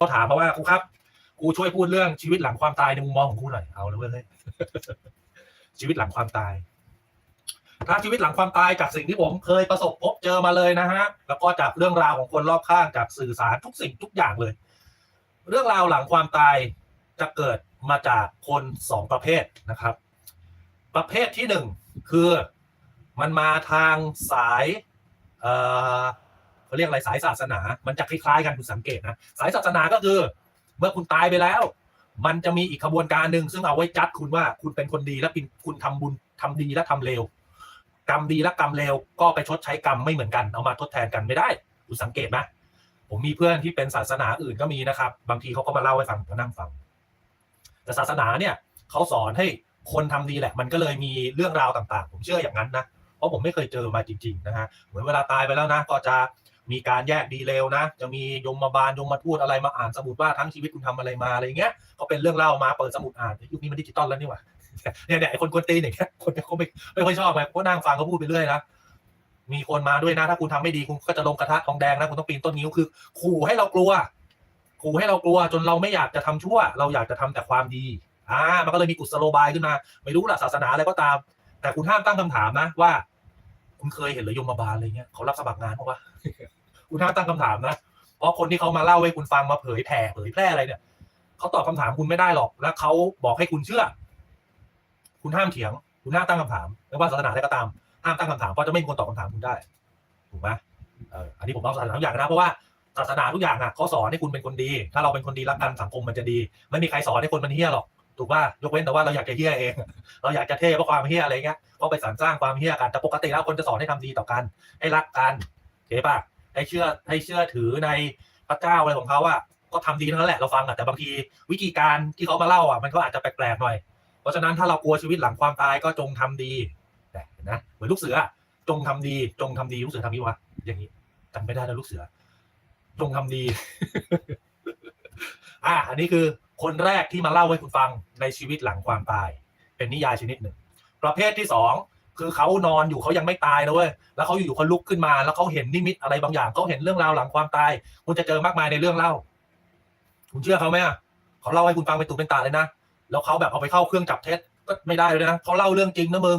ก็ถามมาว่าครูครับครูช่วยพูดเรื่องชีวิตหลังความตายในมุมมองของครูหน่อยเอาเลยเว้ยชีวิตหลังความตาย ถ้าชีวิตหลังความตายจากสิ่งที่ผมเคยประสบพบเจอมาเลยนะฮะ แล้วก็จากเรื่องราวของคนรอบข้างจากสื่อสารทุกสิ่งทุกอย่างเลย เรื่องราวหลังความตายจะเกิดมาจากคนสองประเภทนะครับ ประเภทที่หนึ่งคือมันมาทางสายเอ่อ เขาเรียกอะไรสายศาสนา มันจะคล้ายๆกันคุณสังเกตนะสายศาสนาก็คือ เมื่อคุณตายไปแล้ว มันจะมีอีกขบวนการหนึ่งซึ่งเอาไว้จัดคุณว่าคุณเป็นคนดีและเป็นคุณทำบุญทำดีและทำเลวกรรมดีและกรรมเลวก็ไปชดใช้กรรมไม่เหมือนกันเอามาทดแทนกันไม่ได้คุณสังเกตไหมผมมีเพื่อนที่เป็นศาสนาอื่นก็มีนะครับ บางทีเขาก็มาเล่าให้ฟังมก็นั่งฟัง แต่ศาสนาเนี่ยเขาสอนให้คนทำดีแหละ มันก็เลยมีเรื่องราวต่างๆ ผมเชื่ออย่างนั้นนะเพราะผมไม่เคยเจอมาจริง ๆ นะฮะเหมือนเวลาตายไปแล้วนะ ก็จะ มีการแยกดีเลวนะ จะมียมมาบาลยมมาทูตอะไรมาอ่านสมุดว่าทั้งชีวิตคุณทำอะไรมาอะไรเงี้ยก็เป็นเรื่องเล่ามาเปิดสมุดอ่านยุคนี้มันดิจิตอลแล้วนี่หว่าเนี่ยเนี่ยคนกวนตีนอย่างเงี้ยคนเขาไม่ไม่ค่อยชอบไงก็นั่งฟังเขาพูดไปเรื่อยนะมีคนมาด้วยนะ ถ้าคุณทำไม่ดีคุณก็จะลงกระทะทองแดงนะคุณต้องปีนต้นนิ้วคือ ขู่ให้เรากลัว ขู่ให้เรากลัวจนเราไม่อยากจะทำชั่ว เราอยากจะทำแต่ความดีอ่ามันก็เลยมีกุศโลบายขึ้นมา ไม่รู้ล่ะศาสนาอะไรก็ตาม แต่คุณห้ามตั้งคำถามนะว่า คุณเคยเห็นหรือยมบาลอะไรเงี้ยเขารับสมัครงานเพราะว่า คุณห้ามตั้งคำถามนะ เพราะคนที่เขามาเล่าให้คุณฟังมาเผยแผ่เผยแพร่อะไรเนี่ยเขาตอบคำถามคุณไม่ได้หรอก แล้วเขาบอกให้คุณเชื่อ คุณห้ามเถียง คุณห้ามตั้งคำถามไม่ว่าศาสนาใดก็ตามห้ามตั้งคำถามเพราะจะไม่มีคนตอบคำถามคุณได้ถูกไหมเอออันนี้ผมเอาศาสนาทุกอย่างนะเพราะว่าศาสนาทุกอย่างอะเขาสอนให้คุณเป็นคนดี ถ้าเราเป็นคนดีรักกันสังคมมันจะดี ไม่มีใครสอนให้คนมันเฮี้ยหรอกถูกป่ะยกเว้นแต่ว่าเราอยากจะเฮี้ยเอง เราอยากจะเท่เพราะความเฮี้ยอะไรเงี้ยก็ไปสรรสร้างความเฮี้ยกันแต่ปกติแล้วคนจะสอนให้ทำดีต่อกัน ให้รักกันโอเคป่ะ ให้เชื่อให้เชื่อถือในพระเจ้าอะไรของเขาอะก็ทำดีทั้งนั้นแหละเราฟังอะแต่บางทีวิธีการที่เขามาเล่าอะมันก็อาจจะแปลกๆหน่อย เพราะฉะนั้นถ้าเรากลัวชีวิตหลังความตายก็จงทำดีแต่นะเหมือนลูกเสือ จงทำดี จงทำดีลูกเสือทำนี้วะอย่างนี้จำไม่ได้แล้วลูกเสือ จงทำดี อะอันนี้คือคนแรกที่มาเล่าให้คุณฟังในชีวิตหลังความตาย เป็นนิยายชนิดหนึ่ง ประเภทที่สอง คือเขานอนอยู่เขายังไม่ตายนะเว้ยแล้วเขาอยู่ๆเขาลุกขึ้นมา แล้วเขาเห็นนิมิตอะไรบางอย่างเขาเห็นเรื่องราวหลังความตาย คุณจะเจอมากมายในเรื่องเล่า คุณเชื่อเขาไหมอะเขาเล่าให้คุณฟังเป็นตุเป็นตาเลยนะแล้วเขาแบบเอาไปเข้าเครื่องจับเท็จก็ไม่ได้เลยนะเขาเล่าเรื่องจริงนะมึง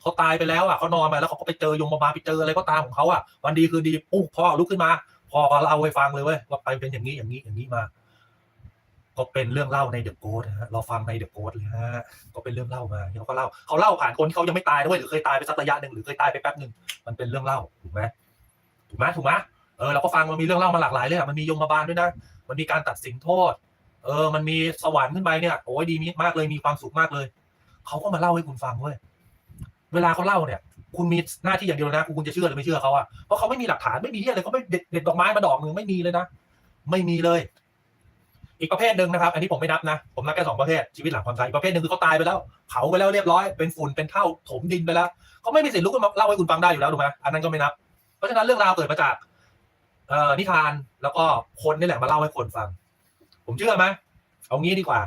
เขาตายไปแล้วอะเขานอนมาแล้วเขาก็ไปเจอยมบาไปเจออะไรก็ตามของเขาอะวันดีคือดีปุ๊บพ่อลุกขึ้นมาพ่อก็เล่าให้ฟังเลยเว้ยว่าไปเป็นอย่างนี้อย่างนี้อย่างนี้มา ก็เป็นเรื่องเล่าในเดอะโกดฮะเราฟังในเดอะโกดเลยฮะก็เป็นเรื่องเล่ามาเขาก็เล่าเขาเล่าผ่านคนที่เขายังไม่ตายด้วยหรือเคยตายไปสักระยะหนึ่งหรือเคยตายไปแป๊บหนึ่งมันเป็นเรื่องเล่าถูกไหมถูกไหมถูกไหมเออเราก็ฟังมันมีเรื่องเล่ามาหลากหลายเลยอะมันมียมบาลด้วยนะมันมีการตัดสินโทษ เออ มันมีสวรรค์ขึ้นไปเนี่ยโอ้ยดีมากเลยมีความสุขมากเลยเขาก็มาเล่าให้คุณฟังเว้ยเวลาเขาเล่าเนี่ย คุณมีหน้าที่อย่างเดียวนะคุณจะเชื่อหรือไม่เชื่อเขาอะเพราะเขาไม่มีหลักฐานไม่มีที่อะไรเขาไม่เด็ดเด็ดดอกไม้มาดอกหนึ่งไม่มีเลยนะไม่มีเลย อีกประเภทหนึ่งนะครับ อันนี้ผมไม่นับนะ ผมนับแค่สองประเภทชีวิตหลังความตายอีกประเภทหนึ่งคือเขาตายไปแล้ว เผาไปแล้วเรียบร้อย เป็นฝุ่น เป็นเท่าถมดินไปแล้วเขาไม่มีสิทธิ์ลุกขึ้นมาเล่าให้คุณฟังได้อยู่แล้วถูกไหมอันนั้นก็ไม่นับ เพราะฉะนั้นเรื่องราวเกิดมาจากเอ่อนิทานแล้วก็คนนี่แหละมาเล่าให้คนฟัง ผมเชื่อไหมเอางี้ดีกว่า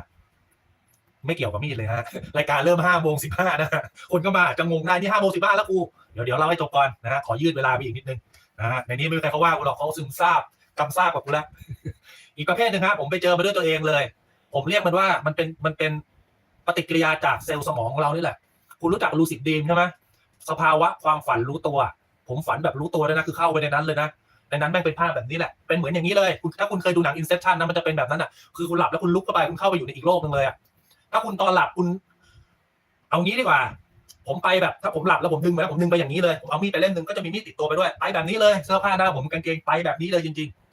ไม่เกี่ยวกับมีดเลยฮะรายการเริ่มห้าโมงสิบห้านะคนก็มาจะงงได้นี่ห้าโมงสิบห้าแล้วกูเดี๋ยวเดี๋ยวเราให้จบก่อนนะฮะขอยืดเวลาไปอีกนิดนึงนะฮะในนี้ไม่มีใครเขาว่ากูหรอกเขาซึมซาบกำซาบกว่ากูแล้ว อีกประเภทหนึ่งครับผมไปเจอมาด้วยตัวเองเลย ผมเรียกมันว่ามันเป็นมันเป็นปฏิกิริยาจากเซลล์สมองของเรานี่แหละ คุณรู้จักลูซิดดีมใช่ไหมสภาวะความฝันรู้ตัว ผมฝันแบบรู้ตัวเลยนะคือเข้าไปในนั้นเลยนะในนั้นแม่งเป็นภาพแบบนี้แหละ เป็นเหมือนอย่างนี้เลยคุณถ้าคุณเคยดูหนัง Inception นะมันจะเป็นแบบนั้นอะ คือคุณหลับแล้วคุณลุกเข้าไปคุณเข้าไปอยู่ในอีกโลกหนึงเลยอะถ้าคุณตอนหลับคุณ เอางี้ดีกว่า ผมไปแบบถ้าผมหลับแล้วผมดึงไปแล้วผมดึงไปอย่างนี้เลย ผมเอามีดไปเล่มหนึ่งก็จะมีมีดติดตัวไปด้วย ไปแบบนี้เลย เสื้อผ้าหน้าผมกางเกงไปแบบนี้เลยจริง ๆ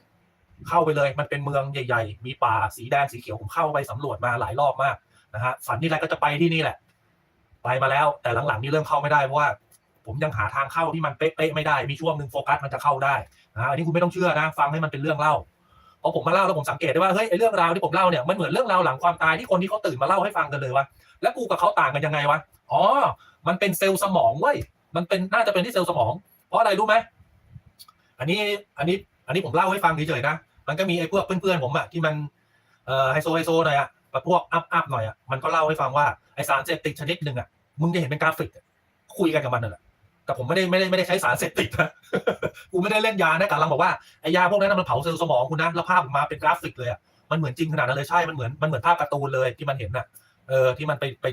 เข้าไปเลย มันเป็นเมืองใหญ่ ๆ มีป่าสีแดงสีเขียวผมเข้าไปสำรวจมาหลายรอบมากนะฮะฝันที่ไรก็จะไปที่นี่แหละ ไปมาแล้ว แต่หลังๆนี่เริ่มเข้าไม่ได้เพราะว่า ผมยังหาทางเข้าที่มันเป๊ะๆไม่ได้มีช่วงหนึ่งโฟกัสมันจะเข้าได้นะอันนี้คุณไม่ต้องเชื่อนะ ฟังให้มันเป็นเรื่องเล่าพอผมมาเล่าแล้วผมสังเกตได้ว่าเฮ้ยไอเรื่องราวที่ผมเล่าเนี่ยมันเหมือนเรื่องราวหลังความตายที่คนที่เขาตื่นมาเล่าให้ฟังกันเลยว่าแล้วกูกับเขาต่างกันยังไงวะอ๋อ มันเป็นเซลล์สมองเว้ยมันเป็นน่าจะเป็นที่เซลล์สมอง เพราะอะไรรู้ไหมอันนี้อันนี้อันนี้ผมเล่าให้ฟังเฉยๆนะ มันก็มีไอ้พวกเพื่อนๆผมอะที่มันเอ่อไฮโซไฮโซหน่อยอะแบบพวกอัพอัพหน่อยอะมันก็เล่าให้ฟังว่าไอสารเสพติดชนิดหนึ่งอะมึงจะเห็นเป็นกราฟิกคุยกันกับมันนั่นแหละแต่ผมไม่ได้ไม่ได้ไม่ได้ใช้สารเสพติดนะกูไม่ได้เล่นยานะกำลังบอกว่าไอยาพวกนั้นมันเผาเซลล์สมองคุณนะแล้วภาพออกมาเป็นกราฟิกเลยอะมันเหมือนจริงขนาดนั้นเลยใช่มันเหมือนมันเหมือนภาพการ์ตูนเลยที่มันเห็นน่ะเออที่มันไปไป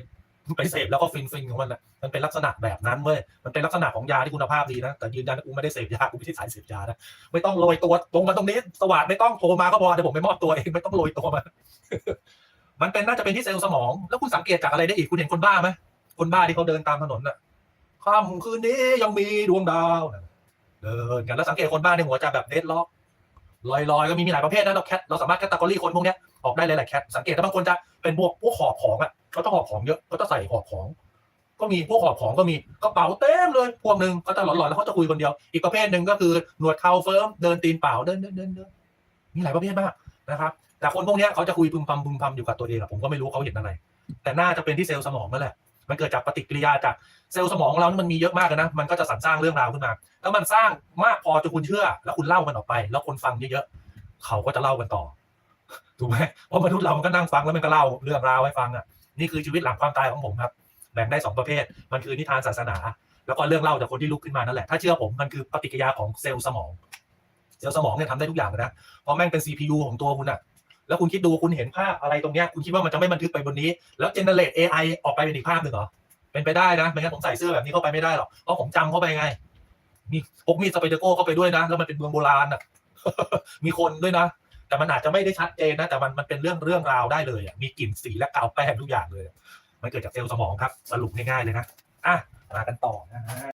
ไปเสพแล้วก็ฟินฟินของมันน่ะมันเป็นลักษณะแบบนั้นเว้ยมันเป็นลักษณะของยาที่คุณภาพดีนะ แต่ยืนยันนะกูไม่ได้เสพยากูไม่ใช่สายเสพยานะไม่ต้องโรยตัวตรงมาตรงนี้สวัสดไม่ต้องโทรมาก็พอเดี๋ยวผมไปมอบตัวเองไม่ต้องโรยตัวมามันเป็นน่าจะเป็นที่เซลล์สมอง แล้วคุณสังเกตจากอะไรได้อีกคุณเห็นคนบ้าไหมคนบ้าที่เขาเดินตามถนนน่ะค่ำคืนนี้ยังมีดวงดาวเดินกันแล้วสังเกตคนบ้าในหัวจะแบบเดดล็อกลอยๆก็มีมีหลายประเภทนะเราแคทเราสามารถแคตตากรีคนพวกนี้ออกได้หลายๆแคทสังเกตถ้าบางคนจะเป็นพวกพวกหอบของอะ เขาจะหอบของเยอะเขาจะใส่หอบของ ก็มีพวกหอบของก็มีกระเป๋าเต็มเลยพวกหนึ่งเขาจะหลอนๆแล้วเขาจะคุยคนเดียว อีกประเภทหนึ่งก็คือหนวดเข่าเฟิร์มเดินตีนเปล่าเดินเดินเดินเดินมีหลายประเภทมากนะครับ แต่คนพวกนี้เขาจะคุยพึมพำพึมพำอยู่กับตัวเองอะผมก็ไม่รู้เขาเห็นอะไร แต่น่าจะเป็นที่เซลล์สมองนั่นแหละมันเกิดจากปฏิกิริยาจากเซลล์สมองของเรานี่มันมีเยอะมากนะ มันก็จะสรรสร้างเรื่องราวขึ้นมา แล้วมันสร้างมากพอจนคุณเชื่อ แล้วคุณเล่ามันออกไป แล้วคนฟังเยอะๆ เขาก็จะเล่ากันต่อ ถูกไหมเพราะมนุษย์เรามันก็นั่งฟังแล้วมันก็เล่าเรื่องราวให้ฟังอะ นี่คือชีวิตหลังความตายของผมครับ แบ่งได้สองประเภท มันคือนิทานศาสนา แล้วก็เรื่องเล่าจากคนที่ลุกขึ้นมานั่นแหละ ถ้าเชื่อผมมันคือปฏิกิริยาของเซลล์สมอง เซลล์สมองเนี่ยทำได้ทุกอย่างนะเพราะแม่งเป็น CPU ของตัวคุณอะแล้วคุณคิดดูคุณเห็นภาพอะไรตรงเนี้ยคุณคิดว่ามันจะไม่บันทึกไปบนนี้ แล้วเจเนเรต AI ออกไปเป็นอีกภาพหนึ่งเหรอเป็นไปได้นะไม่งั้นผมใส่เสื้อแบบนี้เข้าไปไม่ได้หรอกเพราะผมจำเข้าไปไง มีพกมีดสไปเดอร์โก้เข้าไปด้วยนะ แล้วมันเป็นเมืองโบราณอะมีคนด้วยนะ แต่มันอาจจะไม่ได้ชัดเจนนะ แต่มันมันเป็นเรื่องเรื่องราวได้เลยอะมีกลิ่นสีและกาวแป้งทุกอย่างเลย มันเกิดจากเซลล์สมองครับ สรุปง่ายๆเลยนะอะมากันต่อนะฮะ